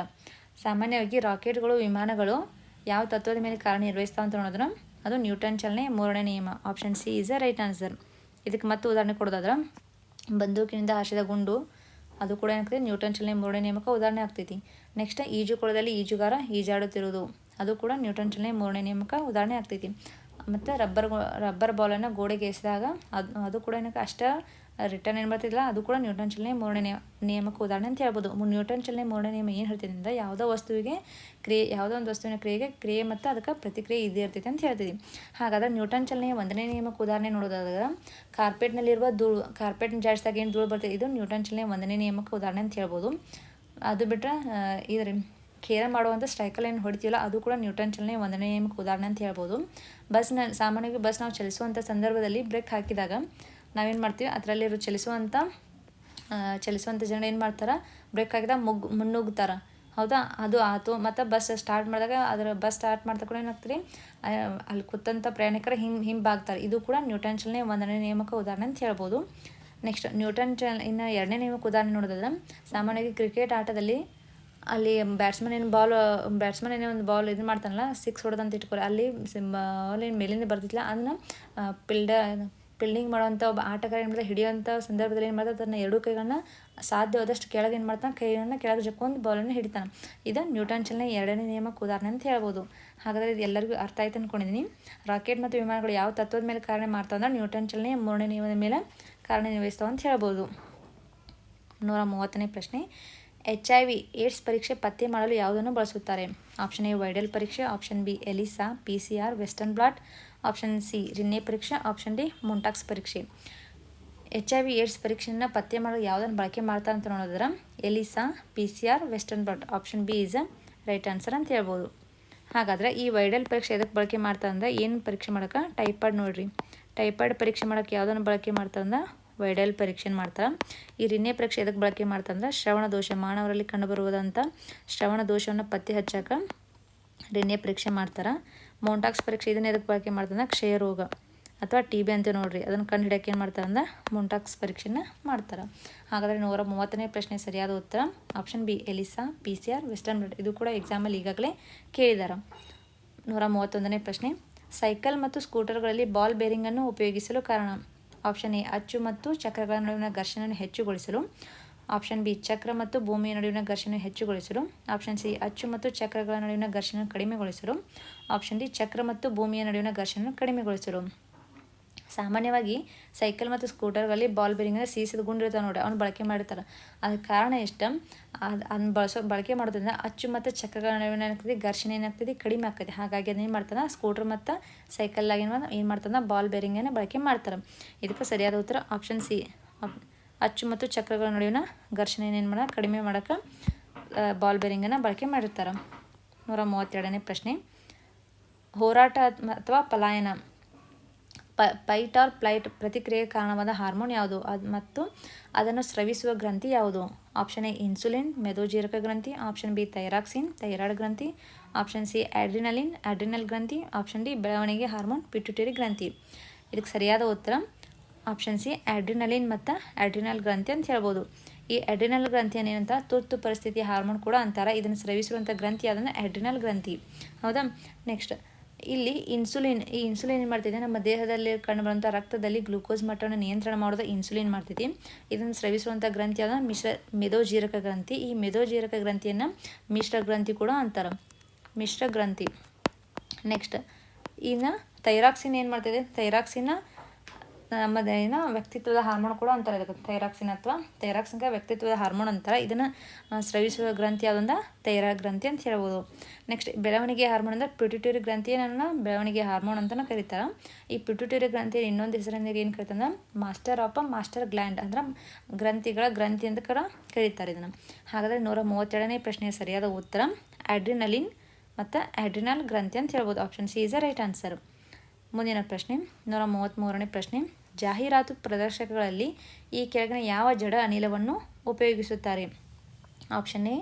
ಸಾಮಾನ್ಯವಾಗಿ ರಾಕೆಟ್ಗಳು, ವಿಮಾನಗಳು ಯಾವ ತತ್ವದ ಮೇಲೆ ಕಾರ್ಯನಿರ್ವಹಿಸ್ತಾವ ಅಂತ ನೋಡಿದ್ರೆ ಅದು ನ್ಯೂಟನ್ ಚಲನೆಯ ಮೂರನೇ ನಿಯಮ. Option C is a right answer. ಇದಕ್ಕೆ ಮತ್ತೆ ಉದಾಹರಣೆ ಕೊಡೋದಾದ್ರೆ, ಬಂದೂಕಿನಿಂದ ಹಾಸಿದ ಗುಂಡು, ಅದು ಕೂಡ ಏನಾಗ್ತದೆ? ನ್ಯೂಟನ್ ಚಲನೆ ಮೂರನೇ ನಿಯಮಕ್ಕೆ ಉದಾಹರಣೆ ಆಗ್ತೈತಿ. ನೆಕ್ಸ್ಟ್ ಈಜುಕೊಳದಲ್ಲಿ ಈಜುಗಾರ ಈಜಾಡುತ್ತಿರುವುದು. ಅದು ಕೂಡ ನ್ಯೂಟನ್ ಚಲನೆ ಮೂರನೇ ನಿಯಮಕ್ಕೆ ಉದಾಹರಣೆ ಆಗ್ತೈತಿ. ಮತ್ತು ರಬ್ಬರ್ ರಬ್ಬರ್ ಬಾಲನ್ನು ಗೋಡೆಗೆ ಎಸೆದಾಗ ಅದು ಅದು ಕೂಡ ಏನಕ್ಕೆ ಅಷ್ಟ ರಿಟರ್ನ್ ಏನು ಬರ್ತಿಲ್ಲ ಅದು ಕೂಡ ನ್ಯೂಟನ್ ಚಲನೆ ಮೂರನೇ ನಿಯ ನಿಯಮಕ್ಕೆ ಉದಾಹರಣೆ ಅಂತ ಹೇಳ್ಬೋದು. ನ್ಯೂಟನ್ ಚಲನೆ ಮೂರನೇ ನಿಯಮ ಏನು ಹೇಳ್ತಿದೆ ಅಂದರೆ ಯಾವುದೋ ವಸ್ತುವಿಗೆ ಕ್ರಿಯೆ, ಯಾವುದೋ ಒಂದು ವಸ್ತುವಿನ ಕ್ರಿಯೆಗೆ ಕ್ರಿಯೆ ಮತ್ತು ಅದಕ್ಕೆ ಪ್ರತಿಕ್ರಿಯೆ ಇದೇ ಇರ್ತೈತೆ ಅಂತ ಹೇಳ್ತೀವಿ. ಹಾಗಾದ್ರೆ ನ್ಯೂಟನ್ ಚಲನೆಯ ಒಂದನೇ ನಿಯಮಕ್ಕೆ ಉದಾಹರಣೆ ನೋಡೋದಾದಾಗ ಕಾರ್ಪೆಟ್ನಲ್ಲಿರುವ ಧೂಳು ಕಾರ್ಪೆಟ್ನ ಜಾಡಿಸಿದಾಗ ಏನು ಧೂಳು ಬರ್ತೈತೆ? ಇದು ನ್ಯೂಟನ್ ಚಲನೆಯ ಒಂದನೇ ನಿಯಮಕ್ಕೆ ಉದಾಹರಣೆ ಅಂತ ಹೇಳ್ಬೋದು. ಅದು ಬಿಟ್ಟರೆ ಇದ್ರ. ಖೇರ ಮಾಡುವಂಥ ಸ್ಟೈಕಲ್ ಏನು ಹೊಡಿತೀವಲ್ಲ, ಅದು ಕೂಡ ನ್ಯೂಟನ್ ಚಲನೆ ಒಂದನೇ ನಿಯಮಕ್ಕೆ ಉದಾಹರಣೆ ಅಂತ ಹೇಳ್ಬೋದು. ಬಸ್ನ ಸಾಮಾನ್ಯವಾಗಿ ಬಸ್ ನಾವು ಚಲಿಸುವಂಥ ಸಂದರ್ಭದಲ್ಲಿ ಬ್ರೇಕ್ ಹಾಕಿದಾಗ ನಾವೇನು ಮಾಡ್ತೀವಿ? ಅದರಲ್ಲಿರೋ ಚಲಿಸುವಂಥ ಚಲಿಸುವಂಥ ಜನ ಏನು ಮಾಡ್ತಾರೆ? ಬ್ರೇಕ್ ಹಾಕಿದಾಗ ಮುಗ್, ಮುನ್ನುಗ್ತಾರೆ. ಹೌದಾ? ಅದು ಆತು. ಮತ್ತು ಬಸ್ ಸ್ಟಾರ್ಟ್ ಮಾಡಿದಾಗ ಅದರ ಬಸ್ ಸ್ಟಾರ್ಟ್ ಮಾಡ್ತಾ ಕೂಡ ಏನಾಗ್ತೀರಿ ಅಲ್ಲಿ ಕೂತಂಥ ಪ್ರಯಾಣಿಕರು ಹಿಂ ಹಿಂಬಾಗ್ತಾರೆ ಇದು ಕೂಡ ನ್ಯೂಟನ್ ಚಲನೆ ಒಂದನೇ ನಿಯಮಕ್ಕೆ ಉದಾಹರಣೆ ಅಂತ ಹೇಳ್ಬೋದು. ನೆಕ್ಸ್ಟ್ ನ್ಯೂಟನ್ ಚಲ ಇನ್ನು ಎರಡನೇ ನಿಯಮಕ್ಕೆ ಉದಾಹರಣೆ ನೋಡಿದ್ರೆ ಸಾಮಾನ್ಯವಾಗಿ ಕ್ರಿಕೆಟ್ ಆಟದಲ್ಲಿ ಅಲ್ಲಿ ಬ್ಯಾಟ್ಸ್ಮನ್ ಏನು ಬಾಲ್ ಬ್ಯಾಟ್ಸ್ಮನ್ ಏನೇ ಒಂದು ಬಾಲ್ ಇದು ಮಾಡ್ತಾನಲ್ಲ ಸಿಕ್ಸ್ ಹೊಡೆದಂತ ಇಟ್ಕೊಳ್ಳಿ ಅಲ್ಲಿ ಬಾಲ್ ಏನು ಮೇಲಿಂದ ಬರ್ತಿಲ್ಲ ಅದನ್ನ ಪಿಲ್ಡ ಪಿಲ್ಡಿಂಗ್ ಮಾಡುವಂಥ ಒಬ್ಬ ಆಟಗಾರ ಏನು ಮಾಡ್ತಾರೆ ಹಿಡಿಯೋಂಥ ಸಂದರ್ಭದಲ್ಲಿ ಏನು ಮಾಡ್ತಾರೆ ಅದನ್ನು ಎರಡೂ ಕೈಗಳನ್ನ ಸಾಧ್ಯವಾದಷ್ಟು ಕೆಳಗೆ ಏನು ಮಾಡ್ತಾನೆ, ಕೈಯನ್ನು ಕೆಳಗೆ ಜಕ್ಕೊಂಡು ಬಾಲನ್ನು ಹಿಡಿತಾನೆ. ಇದು ನ್ಯೂಟನ್ ಚಲನೆ ಎರಡನೇ ನಿಯಮಕ್ಕೆ ಉದಾಹರಣೆ ಅಂತ ಹೇಳ್ಬೋದು. ಹಾಗಾದರೆ ಇದು ಎಲ್ಲರಿಗೂ ಅರ್ಥ ಆಯ್ತು ಅಂದ್ಕೊಂಡಿದ್ದೀನಿ ರಾಕೆಟ್ ಮತ್ತು ವಿಮಾನಗಳು ಯಾವ ತತ್ವದ ಮೇಲೆ ಕಾರ್ಯ ಮಾಡ್ತಾವೆ ಅಂದ್ರೆ ನ್ಯೂಟನ್ ಚಲನೆ ಮೂರನೇ ನಿಯಮದ ಮೇಲೆ ಕಾರ್ಯನಿರ್ವಹಿಸ್ತಾವೆ ಅಂತ ಹೇಳ್ಬೋದು. ನೂರ ಮೂವತ್ತನೇ ಪ್ರಶ್ನೆ. ಎಚ್ ಐ ವಿ ಏಡ್ಸ್ ಪರೀಕ್ಷೆ ಪತ್ತೆ ಮಾಡಲು ಯಾವುದನ್ನು ಬಳಸುತ್ತಾರೆ? ಆಪ್ಷನ್ ಎ ವೈಡಲ್ ಪರೀಕ್ಷೆ. Option B ELISA P C R western blot option C Rinne ಪರೀಕ್ಷೆ. ಆಪ್ಷನ್ ಡಿ ಮೊಂಟಾಕ್ಸ್ ಪರೀಕ್ಷೆ. ಎಚ್ ಐ ವಿ ಏಡ್ಸ್ ಪರೀಕ್ಷೆಯನ್ನು ಪತ್ತೆ ಮಾಡಲು ಯಾವುದನ್ನು ಬಳಕೆ ಮಾಡ್ತಾರೆ ಅಂತ ನೋಡಿದ್ರೆ ELISA P C R western blot option B is right answer ಅಂತ ಹೇಳ್ಬೋದು. ಹಾಗಾದರೆ ಈ ವೈಡಲ್ ಪರೀಕ್ಷೆ ಎದಕ್ಕೆ ಬಳಕೆ ಮಾಡ್ತಾರೆ ಅಂದ್ರೆ, ಏನು ಪರೀಕ್ಷೆ ಮಾಡೋಕೆ ಟೈಪಾಯ್ಡ್ ನೋಡಿರಿ. ಟೈಪಾಯ್ಡ್ ಪರೀಕ್ಷೆ ಮಾಡೋಕ್ಕೆ ಯಾವುದನ್ನು ಬಳಕೆ ಮಾಡ್ತಾರೆ ಅಂದ್ರೆ ವೈಡಲ್ ಪರೀಕ್ಷೆ ಮಾಡ್ತಾರೆ ಈ ರಿನ್ನೆ ಪರೀಕ್ಷೆ ಎದಕ್ಕೆ ಬಳಕೆ ಮಾಡ್ತಾರೆ ಅಂದ್ರೆ ಶ್ರವಣ ದೋಷ, ಮಾನವರಲ್ಲಿ ಕಂಡುಬರುವುದಂಥ ಶ್ರವಣ ದೋಷವನ್ನು ಪತ್ತೆ ಹಚ್ಚಾಕ ರಿನ್ನೆ ಪರೀಕ್ಷೆ ಮಾಡ್ತಾರೆ. ಮೌಂಟಾಕ್ಸ್ ಪರೀಕ್ಷೆ ಇದನ್ನ ಎದಕ್ಕೆ ಬಳಕೆ ಮಾಡ್ತಾರೆ ಅಂದ್ರೆ ಕ್ಷಯ ರೋಗ ಅಥವಾ ಟಿ ಬಿ ಅಂತ ನೋಡ್ರಿ, ಅದನ್ನು ಕಂಡು ಹಿಡಿಯೋಕೆ ಏನು ಮಾಡ್ತಾರೆ ಅಂದ್ರೆ ಮೊಂಟಾಕ್ಸ್ ಪರೀಕ್ಷೆನ ಮಾಡ್ತಾರೆ. ಹಾಗಾದರೆ ನೂರ ಮೂವತ್ತನೇ ಪ್ರಶ್ನೆ ಸರಿಯಾದ ಉತ್ತರ, option B ELISA, P C R, western blood, ಇದು ಕೂಡ ಎಕ್ಸಾಮಲ್ಲಿ ಈಗಾಗಲೇ ಕೇಳಿದ್ದಾರೆ ನೂರ ಮೂವತ್ತೊಂದನೇ ಪ್ರಶ್ನೆ, ಸೈಕಲ್ ಮತ್ತು ಸ್ಕೂಟರ್ಗಳಲ್ಲಿ ಬಾಲ್ ಬೇರಿಂಗನ್ನು ಉಪಯೋಗಿಸಲು ಕಾರಣ. ಆಪ್ಷನ್ ಎ, ಅಚ್ಚು ಮತ್ತು ಚಕ್ರಗಳ ನಡುವಿನ ಘರ್ಷಣೆಯನ್ನು ಹೆಚ್ಚುಗೊಳಿಸಲು. ಆಪ್ಷನ್ ಬಿ, ಚಕ್ರ ಮತ್ತು ಭೂಮಿಯ ನಡುವಿನ ಘರ್ಷಣೆ ಹೆಚ್ಚುಗೊಳಿಸಲು. ಆಪ್ಷನ್ ಸಿ, ಅಚ್ಚು ಮತ್ತು ಚಕ್ರಗಳ ನಡುವಿನ ಘರ್ಷಣೆ ಕಡಿಮೆಗೊಳಿಸಲು. ಆಪ್ಷನ್ ಡಿ, ಚಕ್ರ ಮತ್ತು ಭೂಮಿಯ ನಡುವಿನ ಘರ್ಷಣೆ ಕಡಿಮೆಗೊಳಿಸಲು. ಸಾಮಾನ್ಯವಾಗಿ ಸೈಕಲ್ ಮತ್ತು ಸ್ಕೂಟರ್ಗಳಲ್ಲಿ ಬಾಲ್ ಬೇರಿಂಗ್ ಅಂದರೆ ಸೀಸದ ಗುಂಡು ಇರ್ತಾವೆ ನೋಡಿ ಅವ್ನು ಬಳಕೆ ಮಾಡಿರ್ತಾರೆ. ಅದಕ್ಕೆ ಕಾರಣ ಇಷ್ಟ ಅದು ಅದನ್ನ ಬಳಸೋ, ಬಳಕೆ ಮಾಡೋದ್ರಿಂದ ಅಚ್ಚು ಮತ್ತು ಚಕ್ರಗಳ ನಡುವಿನ ಏನಾಗ್ತದೆ ಘರ್ಷಣೆ ಏನಾಗ್ತದೆ ಕಡಿಮೆ ಆಗ್ತದೆ ಹಾಗಾಗಿ ಅದನ್ನ ಏನು ಮಾಡ್ತಾನೆ? ಸ್ಕೂಟರ್ ಮತ್ತು ಸೈಕಲ್ಲಾಗಿ ಏನು ಏನು ಮಾಡ್ತಾನೆ? ಬಾಲ್ ಬೇರಿಂಗನ್ನು ಬಳಕೆ ಮಾಡ್ತಾರೆ. ಇದಕ್ಕೆ ಸರಿಯಾದ ಉತ್ತರ ಆಪ್ಷನ್ ಸಿ. ಅಚ್ಚು ಮತ್ತು ಚಕ್ರಗಳ ನಡುವಿನ ಘರ್ಷಣೆ ಏನು ಮಾಡ, ಕಡಿಮೆ ಮಾಡೋಕ್ಕೆ ಬಾಲ್ ಬೇರಿಂಗನ್ನು ಬಳಕೆ ಮಾಡಿರ್ತಾರೆ. ನೂರ ಮೂವತ್ತೆರಡನೇ ಪ್ರಶ್ನೆ. ಹೋರಾಟ ಅಥವಾ ಪಲಾಯನ. ಪ, ಪೈಟ್ ಆರ್ ಪ್ಲೈಟ್ ಪ್ರತಿಕ್ರಿಯೆಗೆ ಕಾರಣವಾದ ಹಾರ್ಮೋನ್ ಯಾವುದು? ಅದು ಮತ್ತು ಅದನ್ನು ಸ್ರವಿಸುವ ಗ್ರಂಥಿ ಯಾವುದು? ಆಪ್ಷನ್ ಎ, ಇನ್ಸುಲಿನ್, ಮೆದೋಜೀರಕ ಗ್ರಂಥಿ, ಆಪ್ಷನ್ ಬಿ, ಥೈರಾಕ್ಸಿನ್, ಥೈರಾಯ್ಡ್ ಗ್ರಂಥಿ, ಆಪ್ಷನ್ ಸಿ ಆಡ್ರಿನಲಿನ್ ಆಡ್ರಿನಲ್ ಗ್ರಂಥಿ, ಆಪ್ಷನ್ ಡಿ, ಬೆಳವಣಿಗೆ ಹಾರ್ಮೋನ್, ಪಿಟ್ಯುಟರಿ ಗ್ರಂಥಿ. ಇದಕ್ಕೆ ಸರಿಯಾದ ಉತ್ತರ, ಆಪ್ಷನ್ ಸಿ ಆಡ್ರಿನಲಿನ್ ಮತ್ತು ಆಡ್ರಿನಲ್ ಗ್ರಂಥಿ ಅಂತ ಹೇಳ್ಬೋದು. ಈ ಅಡ್ರಿನಲ್ ಗ್ರಂಥಿಯನ್ನು ಏನಂತ? ತುರ್ತು ಪರಿಸ್ಥಿತಿ ಹಾರ್ಮೋನ್ ಕೂಡ ಅಂತಾರೆ. ಇದನ್ನು ಸ್ರವಿಸುವಂಥ ಗ್ರಂಥಿ ಅದನ್ನು ಅಡ್ರಿನಲ್ ಗ್ರಂಥಿ. ಹೌದಾ? ನೆಕ್ಸ್ಟ್ ಇಲ್ಲಿ ಇನ್ಸುಲಿನ್ ಈ ಇನ್ಸುಲಿನ್ ಏನು ಮಾಡ್ತಿದೆ? ನಮ್ಮ ದೇಹದಲ್ಲಿ ಕಂಡುಬರುವಂಥ ರಕ್ತದಲ್ಲಿ ಗ್ಲೂಕೋಸ್ ಮಟ್ಟವನ್ನು ನಿಯಂತ್ರಣ ಮಾಡೋದು ಇನ್ಸುಲಿನ್ ಮಾಡ್ತೈತಿ ಇದನ್ನು ಸ್ರವಿಸುವಂಥ ಗ್ರಂಥಿ ಆದ ಮಿಶ್ರ, ಮೆದೋಜೀರಕ ಗ್ರಂಥಿ. ಈ ಮೆದೋಜೀರಕ ಗ್ರಂಥಿಯನ್ನು ಮಿಶ್ರ ಗ್ರಂಥಿ ಕೂಡ ಅಂತಾರೆ. ಮಿಶ್ರ ಗ್ರಂಥಿ. ನೆಕ್ಸ್ಟ್ ಇನ್ನು ಥೈರಾಕ್ಸಿನ್ ಏನು ಮಾಡ್ತಿದೆ? ಥೈರಾಕ್ಸಿನ ನಮ್ಮದೇನ ವ್ಯಕ್ತಿತ್ವದ ಹಾರ್ಮೋನ್ ಕೂಡ ಅಂತಾರೆ ಇದಕ್ಕೆ. ಥೈರಾಕ್ಸಿನ್ ಅಥವಾ ಥೈರಾಕ್ಸಿನ್ಗೆ ವ್ಯಕ್ತಿತ್ವದ ಹಾರ್ಮೋನ್ ಅಂತಾರೆ. ಇದನ್ನು ಸ್ರವಿಸುವ ಗ್ರಂಥಿ ಯಾವುದಂದ್ರೆ ಥೈರಾ ಗ್ರಂಥಿ ಅಂತ ಹೇಳ್ಬೋದು. ನೆಕ್ಸ್ಟ್ ಬೆಳವಣಿಗೆ ಹಾರ್ಮೋನ್ ಅಂದರೆ ಪಿಟ್ಯುಟರಿ ಗ್ರಂಥಿಯನ್ನು ಬೆಳವಣಿಗೆ ಹಾರ್ಮೋನ್ ಅಂತಲೂ ಕರೀತಾರೆ. ಈ ಪಿಟ್ಯುಟರಿ ಗ್ರಂಥಿ ಇನ್ನೊಂದು ಹೆಸರಿಂದ ಏನು ಕರಿತಾರೆ master of a master gland ಅಂದ್ರೆ ಗ್ರಂಥಿಗಳ ಗ್ರಂಥಿ ಅಂತ ಕೂಡ ಕರೀತಾರೆ ಇದನ್ನು. ಹಾಗಾದರೆ ನೂರ ಮೂವತ್ತೆರಡನೇ ಪ್ರಶ್ನೆ ಸರಿಯಾದ ಉತ್ತರ ಆಡ್ರಿನಲಿನ್ ಮತ್ತು ಆಡ್ರಿನಲ್ ಗ್ರಂಥಿ ಅಂತ ಹೇಳ್ಬೋದು. Option C is a right answer ಮುಂದಿನ ಪ್ರಶ್ನೆ, ನೂರ ಮೂವತ್ತ್ಮೂರನೇ ಪ್ರಶ್ನೆ. ಜಾಹೀರಾತು ಪ್ರದರ್ಶಕಗಳಲ್ಲಿ ಈ ಕೆಳಗಿನ ಯಾವ ಜಡ ಅನಿಲವನ್ನು ಉಪಯೋಗಿಸುತ್ತಾರೆ? Option A,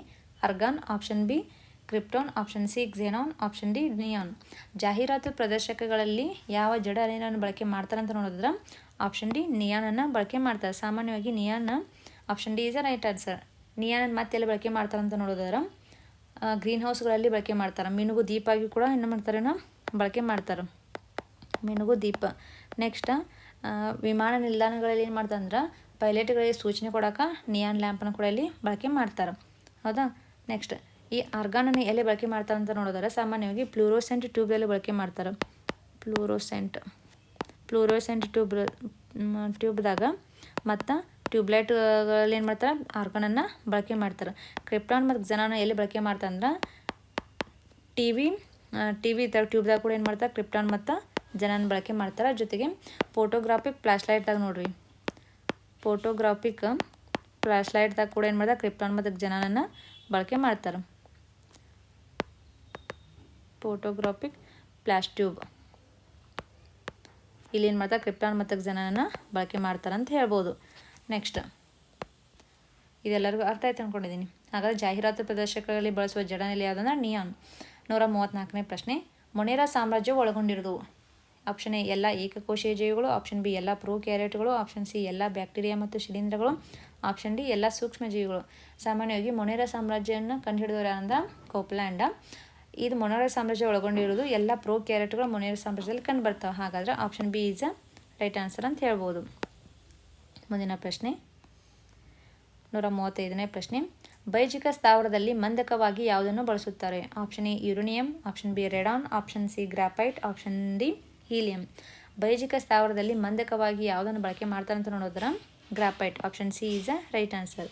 argon. Option B, krypton. Option C xenon option D neon ಜಾಹೀರಾತು ಪ್ರದರ್ಶಕಗಳಲ್ಲಿ ಯಾವ ಜಡ ಅನಿಲವನ್ನು ಬಳಕೆ ಮಾಡ್ತಾರೆ ಅಂತ ನೋಡಿದ್ರೆ ಆಪ್ಷನ್ ಡಿ ನಿಯಾನನ್ನು ಬಳಕೆ ಮಾಡ್ತಾರೆ. ಸಾಮಾನ್ಯವಾಗಿ neon option D is a right answer. ನಿಯಾನನ್ನು ಮತ್ತೆಲ್ಲ ಬಳಕೆ ಮಾಡ್ತಾರೆ ಅಂತ ನೋಡಿದ್ರೆ ಗ್ರೀನ್ ಹೌಸ್ಗಳಲ್ಲಿ ಬಳಕೆ ಮಾಡ್ತಾರೆ. ಮಿನುಗು ದೀಪಾಗಿ ಕೂಡ ಏನು ಮಾಡ್ತಾರೆ ಬಳಕೆ ಮಾಡ್ತಾರೆ. ಮಿನುಗು ದೀಪ. ನೆಕ್ಸ್ಟ್ ವಿಮಾನ ನಿಲ್ದಾಣಗಳಲ್ಲಿ ಏನು ಮಾಡ್ತಾರೆ ಅಂದ್ರೆ ಪೈಲಟ್ಗಳಿಗೆ ಸೂಚನೆ ಕೊಡೋಕೆ ನಿಯಾನ್ ಲ್ಯಾಂಪನ್ನು ಕೂಡ ಇಲ್ಲಿ ಬಳಕೆ ಮಾಡ್ತಾರೆ. ಹೌದಾ? ನೆಕ್ಸ್ಟ್ ಈ ಆರ್ಗಾನನ್ನು ಎಲ್ಲಿ ಬಳಕೆ ಮಾಡ್ತಾರೆ ಅಂತ ನೋಡಿದ್ರೆ ಸಾಮಾನ್ಯವಾಗಿ ಪ್ಲೂರೋಸೆಂಟ್ ಟ್ಯೂಬ್ದಲ್ಲಿ ಬಳಕೆ ಮಾಡ್ತಾರೆ. ಪ್ಲೂರೋಸೆಂಟ್ ಪ್ಲೂರೋಸೆಂಟ್ ಟ್ಯೂಬ್ ಟ್ಯೂಬ್ದಾಗ ಮತ್ತು ಟ್ಯೂಬ್ಲೈಟ್ಗಳಲ್ಲಿ ಏನು ಮಾಡ್ತಾರೆ? ಆರ್ಗಾನನ್ನು ಬಳಕೆ ಮಾಡ್ತಾರೆ. ಕ್ರಿಪ್ಟಾನ್ ಮತ್ತು ಜನಾನ ಎಲ್ಲಿ ಬಳಕೆ ಮಾಡ್ತಾರೆ ಅಂದ್ರೆ ಟಿ ವಿ ಟಿ ವಿ ಟ್ಯೂಬ್ದಾಗ ಕೂಡ ಏನು ಮಾಡ್ತಾರೆ? ಕ್ರಿಪ್ಟಾನ್ ಮತ್ತು ಜನನ ಬಳಕೆ ಮಾಡ್ತಾರೆ. ಜೊತೆಗೆ ಫೋಟೋಗ್ರಾಫಿಕ್ ಫ್ಲಾಶ್ಲೈಟ್ದಾಗ ನೋಡ್ರಿ. ಫೋಟೋಗ್ರಾಫಿಕ್ ಫ್ಲಾಶ್ಲೈಟ್ದಾಗ ಕೂಡ ಏನು ಮಾಡ್ತಾರೆ? ಕ್ರಿಪ್ಟಾನ್ ಮತ್ತು ಜನನನ್ನು ಬಳಕೆ ಮಾಡ್ತಾರೆ. ಫೋಟೋಗ್ರಾಫಿಕ್ ಫ್ಲಾಶ್ ಟ್ಯೂಬ್ ಇಲ್ಲಿ ಏನು ಮಾಡ್ತಾರೆ? ಕ್ರಿಪ್ಟಾನ್ ಮತ್ತು ಜನನನ್ನು ಬಳಕೆ ಮಾಡ್ತಾರೆ ಅಂತ ಹೇಳ್ಬೋದು. ನೆಕ್ಸ್ಟ್ ಇದೆಲ್ಲರಿಗೂ ಅರ್ಥ ಆಯ್ತು ಅಂದ್ಕೊಂಡಿದ್ದೀನಿ ಹಾಗಾದ್ರೆ ಜಾಹೀರಾತು ಪ್ರದರ್ಶಕಗಳಲ್ಲಿ ಬಳಸುವ ಜಡನೆಲೆ ಯಾವುದಂದ್ರೆ ನಿಯಾನ್ ನೂರ ಮೂವತ್ತ್ನಾಲ್ಕನೇ ಪ್ರಶ್ನೆ. ಮೊನೇರಾ ಸಾಮ್ರಾಜ್ಯ ಒಳಗೊಂಡಿರೋದು ಆಪ್ಷನ್ ಎ ಎಲ್ಲ ಏಕಕೋಶೀಯ ಜೀವಿಗಳು. ಆಪ್ಷನ್ ಬಿ ಎಲ್ಲ ಪ್ರೋ ಕ್ಯಾರೆಟ್ಗಳು ಆಪ್ಷನ್ ಸಿ ಎಲ್ಲ ಬ್ಯಾಕ್ಟೀರಿಯಾ ಮತ್ತು ಶಿಲೀಂಧ್ರಗಳು. ಆಪ್ಷನ್ ಡಿ ಎಲ್ಲ ಸೂಕ್ಷ್ಮ ಜೀವಿಗಳು. ಸಾಮಾನ್ಯವಾಗಿ ಮೊನೇರ ಸಾಮ್ರಾಜ್ಯವನ್ನು ಕಂಡುಹಿಡಿದವರು ಅಂದ್ರೆ ಕೋಪ್ಲ್ಯಾಂಡ ಇದು ಮೊನೇರ ಸಾಮ್ರಾಜ್ಯ ಒಳಗೊಂಡಿರೋದು ಎಲ್ಲ ಪ್ರೋ ಕ್ಯಾರೆಟ್ಗಳು ಮೊನೇರಾ ಸಾಮ್ರಾಜ್ಯದಲ್ಲಿ ಕಂಡು ಬರ್ತಾವೆ ಹಾಗಾದರೆ option B is a right answer ಅಂತ ಹೇಳ್ಬೋದು. ಮುಂದಿನ ಪ್ರಶ್ನೆ. ನೂರ ಮೂವತ್ತೈದನೇ ಪ್ರಶ್ನೆ. ಬೈಜಿಕ ಸ್ಥಾವರದಲ್ಲಿ ಮಂದಕವಾಗಿ ಯಾವುದನ್ನು ಬಳಸುತ್ತಾರೆ? Option A uranium option B radon option C graphite option D helium. ಬೈಜಿಕ ಸ್ಥಾವರದಲ್ಲಿ ಮಂದಕವಾಗಿ ಯಾವುದನ್ನು ಬಳಕೆ ಮಾಡ್ತಾರೆ ಅಂತ ನೋಡೋದ್ರ graphite option C is a right answer.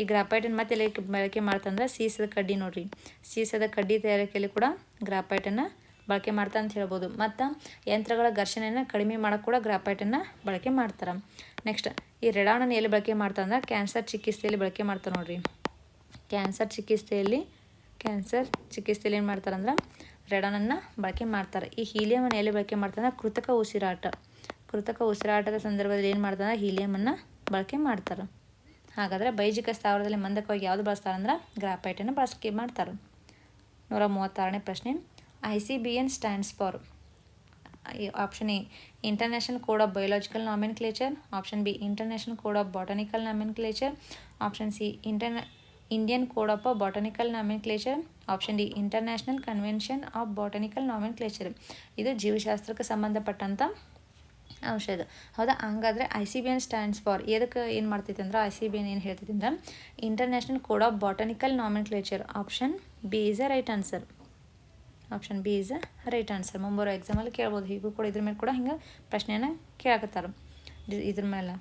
ಈ ಗ್ರಾಪೈಟನ್ನು ಮತ್ತೆ ಎಲ್ಲಿ ಬಳಕೆ ಮಾಡ್ತಂದ್ರೆ ಸೀಸದ ಕಡ್ಡಿ ನೋಡ್ರಿ. ಸೀಸದ ಕಡ್ಡಿ ತಯಾರಿಕೆಯಲ್ಲಿ ಕೂಡ ಗ್ರಾಪೈಟನ್ನು ಬಳಕೆ ಮಾಡ್ತಾ ಅಂತ ಹೇಳ್ಬೋದು. ಮತ್ತು ಯಂತ್ರಗಳ ಘರ್ಷಣೆಯನ್ನು ಕಡಿಮೆ ಮಾಡೋಕ್ಕೆ ಕೂಡ ಗ್ರಾಪೈಟನ್ನು ಬಳಕೆ ಮಾಡ್ತಾರೆ. ನೆಕ್ಸ್ಟ್, ಈ ರೆಡಾನನ್ನು ಎಲ್ಲಿ ಬಳಕೆ ಮಾಡ್ತಂದ್ರೆ ಕ್ಯಾನ್ಸರ್ ಚಿಕಿತ್ಸೆಯಲ್ಲಿ ಬಳಕೆ ಮಾಡ್ತಾರೆ ನೋಡ್ರಿ. ಕ್ಯಾನ್ಸರ್ ಚಿಕಿತ್ಸೆಯಲ್ಲಿ ಕ್ಯಾನ್ಸರ್ ಚಿಕಿತ್ಸೆಯಲ್ಲಿ ಏನು ಮಾಡ್ತಾರಂದ್ರೆ ರೆಡಾನನ್ನು ಬಳಕೆ ಮಾಡ್ತಾರೆ. ಈ ಹೀಲಿಯಮನ್ನು ಎಲ್ಲಿ ಬಳಕೆ ಮಾಡ್ತಾರೆ ಕೃತಕ ಉಸಿರಾಟ. ಕೃತಕ ಉಸಿರಾಟದ ಸಂದರ್ಭದಲ್ಲಿ ಏನು ಮಾಡ್ತಾರೆ ಹೀಲಿಯಮನ್ನು ಬಳಕೆ ಮಾಡ್ತಾರೆ. ಹಾಗಾದರೆ ಬೈಜಿಕ ಸ್ಥಾವರದಲ್ಲಿ ಮಂದಕವಾಗಿ ಯಾವುದು ಬಳಸ್ತಾರೆ ಅಂದ್ರೆ ಗ್ರಾಫೈಟನ್ನು ಬಳಸಿಕೆ ಮಾಡ್ತಾರೆ. ನೂರ ಮೂವತ್ತಾರನೇ ಪ್ರಶ್ನೆ. I C B N stands for option A, international code of biological nomenclature option B, international code of botanical nomenclature option C, intern Indian code of botanical nomenclature option D international convention of botanical nomenclature ಇದು ಜೀವಶಾಸ್ತ್ರಕ್ಕೆ ಸಂಬಂಧಪಟ್ಟಂಥ ಅಂಶ ಇದು ಹೌದಾ? ಹಂಗಾದ್ರೆ I C B N stands for ಎದಕ್ಕೆ ಏನು ಮಾಡ್ತೈತೆ ಅಂದ್ರೆ ಐ ಸಿ ಬಿ ಎನ್ ಏನು ಹೇಳ್ತೈತೆ ಅಂದ್ರೆ international code of botanical nomenclature option B is a right answer option B is a right answer ಮುಂಬರೋ ಎಕ್ಸಾಮಲ್ಲಿ ಕೇಳ್ಬೋದು. ಹೀಗೂ ಕೂಡ ಇದ್ರ ಮೇಲೆ ಕೂಡ ಹಿಂಗೆ ಪ್ರಶ್ನೆಯನ್ನು ಕೇಳಕತ್ತಾರೆ. ಇದ್ರ ಮೇಲೆ.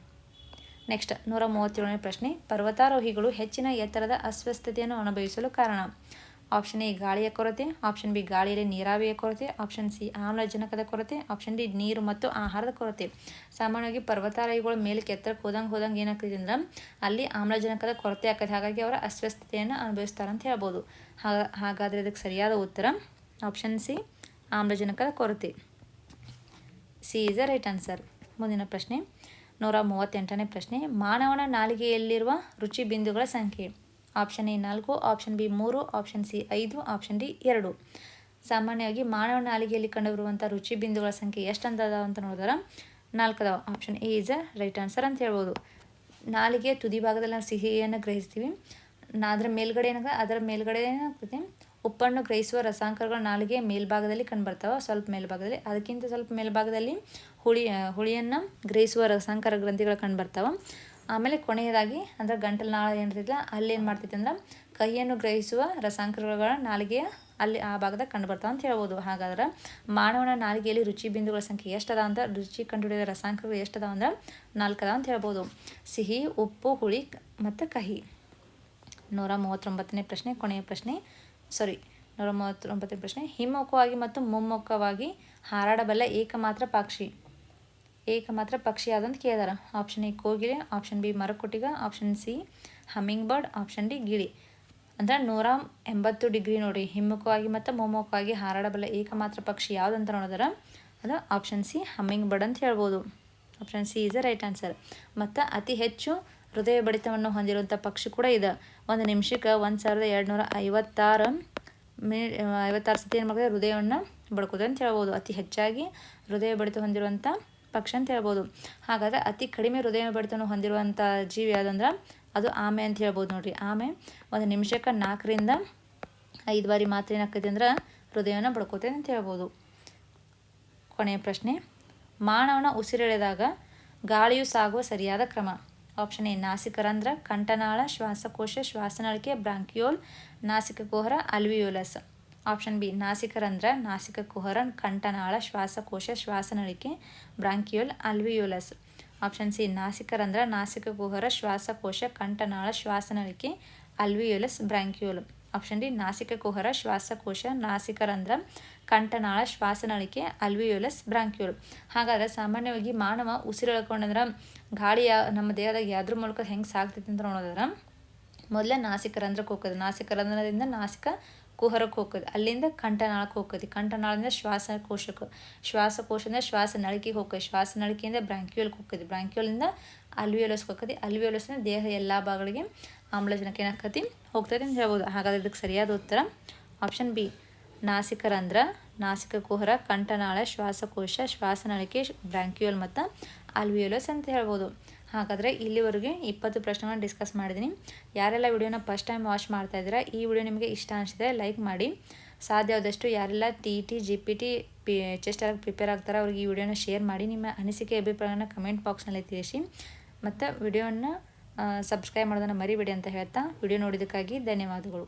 ನೆಕ್ಸ್ಟ್ ನೂರ ಮೂವತ್ತೇಳನೇ ಪ್ರಶ್ನೆ. ಪರ್ವತಾರೋಹಿಗಳು ಹೆಚ್ಚಿನ ಎತ್ತರದ ಅಸ್ವಸ್ಥತೆಯನ್ನು ಅನುಭವಿಸಲು ಕಾರಣ. ಆಪ್ಷನ್ ಎ ಗಾಳಿಯ ಕೊರತೆ. ಆಪ್ಷನ್ ಬಿ ಗಾಳಿಯಲ್ಲಿ ನೀರಾವಿಯ ಕೊರತೆ. ಆಪ್ಷನ್ ಸಿ ಆಮ್ಲಜನಕದ ಕೊರತೆ. ಆಪ್ಷನ್ ಡಿ ನೀರು ಮತ್ತು ಆಹಾರದ ಕೊರತೆ. ಸಾಮಾನ್ಯವಾಗಿ ಪರ್ವತಾರೋಹಿಗಳು ಮೇಲೆ ಎತ್ತರಕ್ಕೆ ಹೋದಂಗೆ ಹೋದಂಗೆ ಏನಾಗ್ತದೆ ಅಂದ್ರೆ ಅಲ್ಲಿ ಆಮ್ಲಜನಕದ ಕೊರತೆ ಆಗ್ತದೆ ಹಾಗಾಗಿ ಅವರ ಅಸ್ವಸ್ಥತೆಯನ್ನು ಅನುಭವಿಸ್ತಾರೆ ಅಂತ ಹೇಳ್ಬೋದು ಹಾಗಾದರೆ ಇದಕ್ಕೆ ಸರಿಯಾದ ಉತ್ತರ? ಆಪ್ಷನ್ ಸಿ ಆಮ್ಲಜನಕದ ಕೊರತೆ. C is a right answer ಮುಂದಿನ ಪ್ರಶ್ನೆ. ನೂರ ಮೂವತ್ತೆಂಟನೇ ಪ್ರಶ್ನೆ, ಮಾನವನ ನಾಲಿಗೆಯಲ್ಲಿರುವ ರುಚಿ ಬಿಂದುಗಳ ಸಂಖ್ಯೆ. ಆಪ್ಷನ್ ಎ ನಾಲ್ಕು ಆಪ್ಷನ್ ಬಿ ಮೂರು ಆಪ್ಷನ್ ಸಿ ಐದು ಆಪ್ಷನ್ ಡಿ ಎರಡು. ಸಾಮಾನ್ಯವಾಗಿ ಮಾನವ ನಾಲಿಗೆಯಲ್ಲಿ ಕಂಡುಬರುವಂಥ ರುಚಿ ಬಿಂದುಗಳ ಸಂಖ್ಯೆ ಎಷ್ಟು ಅಂತ ಅದಾವ ಅಂತ ನೋಡಿದ್ರೆ? ನಾಲ್ಕು option A is a right answer ಅಂತ ಹೇಳ್ಬೋದು. ನಾಲಿಗೆ ತುದಿ ಭಾಗದಲ್ಲಿ ನಾವು ಸಿಹಿಯನ್ನು ಗ್ರಹಿಸ್ತೀವಿ. ಅದರ ಮೇಲ್ಗಡೆ ಏನಾಗ ಅದರ ಮೇಲ್ಗಡೆ ಏನಾಗ್ತದೆ ಉಪ್ಪನ್ನು ಗ್ರಹಿಸುವ ರಸಾಂಕರಗಳು ನಾಲಿಗೆ ಮೇಲ್ಭಾಗದಲ್ಲಿ ಕಂಡುಬರ್ತಾವೆ, ಸ್ವಲ್ಪ ಮೇಲ್ಭಾಗದಲ್ಲಿ. ಅದಕ್ಕಿಂತ ಸ್ವಲ್ಪ ಮೇಲ್ಭಾಗದಲ್ಲಿ ಹುಳಿ ಹುಳಿಯನ್ನು ಗ್ರಹಿಸುವ ರಸಾಂಕರ ಗ್ರಂಥಿಗಳು ಕಂಡುಬರ್ತಾವೆ. ಆಮೇಲೆ ಕೊನೆಯದಾಗಿ, ಅಂದರೆ ಗಂಟಲು ನಾಳ ಏನಿರ್ತೈತಿಲ್ಲ ಅಲ್ಲಿ ಏನು ಮಾಡ್ತೈತೆ ಅಂದ್ರೆ ಕಹಿಯನ್ನು ಗ್ರಹಿಸುವ ರಸಾಂಕರಗಳ ನಾಲಿಗೆಯ ಅಲ್ಲಿ ಆ ಭಾಗದಾಗ ಕಂಡುಬರ್ತಾವೆ ಅಂತ ಹೇಳ್ಬೋದು. ಹಾಗಾದ್ರೆ ಮಾನವನ ನಾಲಿಗೆಯಲ್ಲಿ ರುಚಿ ಬಿಂದುಗಳ ಸಂಖ್ಯೆ ಎಷ್ಟದ ಅಂತ ರುಚಿ ಕಂಡುಹಿಡಿದ ರಸಾಂಕರಗಳು ಎಷ್ಟದ ಅಂದ್ರೆ ನಾಲ್ಕದ ಅಂತ ಹೇಳ್ಬೋದು. ಸಿಹಿ, ಉಪ್ಪು, ಹುಳಿ ಮತ್ತು ಕಹಿ. ನೂರ ಮೂವತ್ತೊಂಬತ್ತನೇ ಪ್ರಶ್ನೆ, ಕೊನೆಯ ಪ್ರಶ್ನೆ. ಸಾರಿ ನೂರ ಮೂವತ್ತೊಂಬತ್ತನೇ ಪ್ರಶ್ನೆ. ಹಿಮ್ಮುಖವಾಗಿ ಮತ್ತು ಮುಮ್ಮುಖವಾಗಿ ಹಾರಾಡಬಲ್ಲ ಏಕಮಾತ್ರ ಪಕ್ಷಿ. ಏಕಮಾತ್ರ ಪಕ್ಷಿ ಯಾವ್ದಂತ ಕೇಳಿದಾರ ಆಪ್ಷನ್ ಎ ಕೋಗಿಲೆ. Option B ಮರಕುಟಿಗ. Option C hummingbird option D ಗಿಳಿ. ಅಂದ್ರೆ ನೂರ ಎಂಬತ್ತು ಡಿಗ್ರಿ ನೋಡಿ ಹಿಮ್ಮುಖವಾಗಿ ಮತ್ತು ಮೊಮ್ಮುಖವಾಗಿ ಹಾರಾಡಬಲ್ಲ ಏಕಮಾತ್ರ ಪಕ್ಷಿ ಯಾವುದಂತ ನೋಡಿದ್ರೆ? ಅದು ಆಪ್ಷನ್ ಸಿ ಹಮ್ಮಿಂಗ್ ಬರ್ಡ್ ಅಂತ ಹೇಳ್ಬೋದು. Option C is a right answer ಮತ್ತು ಅತಿ ಹೆಚ್ಚು ಹೃದಯ ಬಡಿತವನ್ನು ಹೊಂದಿರುವಂಥ ಪಕ್ಷಿ ಕೂಡ ಇದೆ. ಒಂದು ನಿಮಿಷಕ್ಕೆ ಒಂದು ಸಾವಿರದ ಎರಡುನೂರ ಐವತ್ತಾರು ಮಿ ಐವತ್ತಾರು ಸತಿ ಏನು ಮಾಡ್ತದೆ ಹೃದಯವನ್ನು ಬಡ್ಕೋದು ಅಂತ ಹೇಳ್ಬೋದು. ಅತಿ ಹೆಚ್ಚಾಗಿ ಹೃದಯ ಬಡಿತ ಹೊಂದಿರುವಂಥ ಪಕ್ಷಿ ಅಂತ ಹೇಳ್ಬೋದು. ಹಾಗಾದರೆ ಅತಿ ಕಡಿಮೆ ಹೃದಯ ಬಡಿತವನ್ನು ಹೊಂದಿರುವಂಥ ಜೀವಿ ಯಾವುದಂದ್ರೆ? ಅದು ಆಮೆ ಅಂತ ಹೇಳ್ಬೋದು ನೋಡಿರಿ. ಆಮೆ ಒಂದು ನಿಮಿಷಕ್ಕೆ ನಾಲ್ಕರಿಂದ ಐದು ಬಾರಿ ಮಾತ್ರ ಏನಾಗ್ತೈತೆ ಅಂದ್ರೆ? ಹೃದಯವನ್ನು ಬಡ್ಕೋತೆ ಅಂತ ಹೇಳ್ಬೋದು. ಕೊನೆಯ ಪ್ರಶ್ನೆ. ಮಾನವನ ಉಸಿರೆಳೆದಾಗ ಗಾಳಿಯು ಸಾಗುವ ಸರಿಯಾದ ಕ್ರಮ. ಆಪ್ಷನ್ ಎ ನಾಸಿಕರಂಧ್ರ ಕಂಠನಾಳ ಶ್ವಾಸಕೋಶ ಶ್ವಾಸನಳಿಕೆ ಬ್ರಾಂಕಿಯೋಲ್ ನಾಸಿಕ ಕುಹರ ಅಲ್ವಿಯೋಲಸ್ ಆಪ್ಷನ್ ಬಿ ನಾಸಿಕರಂಧ್ರ ನಾಸಿಕ ಕುಹರ ಕಂಠನಾಳ ಶ್ವಾಸಕೋಶ ಶ್ವಾಸನಳಿಕೆ ಬ್ರಾಂಕಿಯೋಲ್ ಅಲ್ವಿಯೋಲಸ್ ಆಪ್ಷನ್ ಸಿ ನಾಸಿಕರಂಧ್ರ ನಾಸಿಕ ಕುಹರ ಶ್ವಾಸಕೋಶ ಕಂಠನಾಳ ಶ್ವಾಸನಳಿಕೆ ಅಲ್ವಿಯೋಲಸ್ ಬ್ರಾಂಕಿಯೋಲ್ ಆಪ್ಷನ್ ಡಿ ನಾಸಿಕ ಕುಹರ ಶ್ವಾಸಕೋಶ ನಾಸಿಕರಂಧ್ರ ಕಂಠನಾಳ, ಶ್ವಾಸನಾಳಿಕೆ, ಅಲ್ವಿಯೋಲಸ್, ಬ್ರಾಂಕ್ಯೂಲ್. ಹಾಗಾದ್ರೆ ಸಾಮಾನ್ಯವಾಗಿ ಮಾನವ ಉಸಿರೆಳ್ಕೊಂಡಂದ್ರೆ ಗಾಳಿ ಗಾಳಿಯ ನಮ್ಮ ದೇಹದಾಗ ಯಾವ್ದ್ರ ಮೂಲಕ ಹೆಂಗೆ ಸಾಗ್ತೈತಿ ಅಂತ ನೋಡೋದಾದ್ರೆ, ಮೊದಲೇ ನಾಸಿಕರಂಧ್ರಕ್ಕೆ ಹೋಗೋದು ನಾಸಿಕರಂಧ್ರದಿಂದ ನಾಸಿಕ ಕುಹರಕ್ಕೆ ಹೋಗೋದು ಅಲ್ಲಿಂದ ಕಂಠನಾಳಕ್ಕೆ ಹೋಗೋದು ಕಂಠನಾಳದಿಂದ ಶ್ವಾಸಕೋಶಕ್ಕೆ, ಶ್ವಾಸಕೋಶದಿಂದ ಶ್ವಾಸ ನಳಿಕೆಗೆ ಹೋಗೋದು ಶ್ವಾಸ ನಳಿಕೆಯಿಂದ ಬ್ರಾಂಕ್ಯೂಲ್ಗೆ ಹೋಗೋದು ಬ್ರಾಂಕ್ಯೂಲಿಂದ ಅಲ್ವಿಯೋಲಸ್ಗೆ ಹೋಗೋದು ಅಲ್ವಿಯೋಲಸ್ನ ದೇಹ ಎಲ್ಲ ಭಾಗಗಳಿಗೆ ಆಮ್ಲಜನಕ ಏನಾಕತಿ ಹೋಗ್ತದೆ ಅಂತ ಹೇಳ್ಬೋದು. ಹಾಗಾದ್ರೆ ಇದಕ್ಕೆ ಸರಿಯಾದ ಉತ್ತರ ಆಪ್ಷನ್ ಬಿ. ನಾಸಿಕರಂಧ್ರ ನಾಸಿಕ ಕುಹರ, ಕಂಠನಾಳ, ಶ್ವಾಸಕೋಶ, ಶ್ವಾಸನಳಿಕೆ, ಬ್ರಾಂಕ್ಯೂಲ್ ಮತ್ತು ಅಲ್ವಿಯೋಲಸ್ ಅಂತ ಹೇಳ್ಬೋದು. ಹಾಗಾದರೆ ಇಲ್ಲಿವರೆಗೆ ಇಪ್ಪತ್ತು ಪ್ರಶ್ನೆಗಳನ್ನ ಡಿಸ್ಕಸ್ ಮಾಡಿದ್ದೀನಿ ಯಾರೆಲ್ಲ ವಿಡಿಯೋನ ಫಸ್ಟ್ ಟೈಮ್ ವಾಚ್ ಮಾಡ್ತಾ ಇದ್ದೀರಾ, ಈ ವಿಡಿಯೋ ನಿಮಗೆ ಇಷ್ಟ ಅನಿಸಿದೆ ಲೈಕ್ ಮಾಡಿ. ಸಾಧ್ಯ ಆದಷ್ಟು ಯಾರೆಲ್ಲ T T G P T P ಚೆಸ್ಟಾಗಿ prepare ಆಗ್ತಾರೆ ಅವ್ರಿಗೆ ಈ ವಿಡಿಯೋನ ಶೇರ್ ಮಾಡಿ, ನಿಮ್ಮ ಅನಿಸಿಕೆ ಅಭಿಪ್ರಾಯನ ಕಮೆಂಟ್ ಬಾಕ್ಸ್ನಲ್ಲಿ ತಿಳಿಸಿ. ಮತ್ತು ವಿಡಿಯೋನ ಸಬ್ಸ್ಕ್ರೈಬ್ ಮಾಡೋದನ್ನು ಮರಿಬೇಡಿ ಅಂತ ಹೇಳ್ತಾ, ವಿಡಿಯೋ ನೋಡಿದ್ದಕ್ಕಾಗಿ ಧನ್ಯವಾದಗಳು.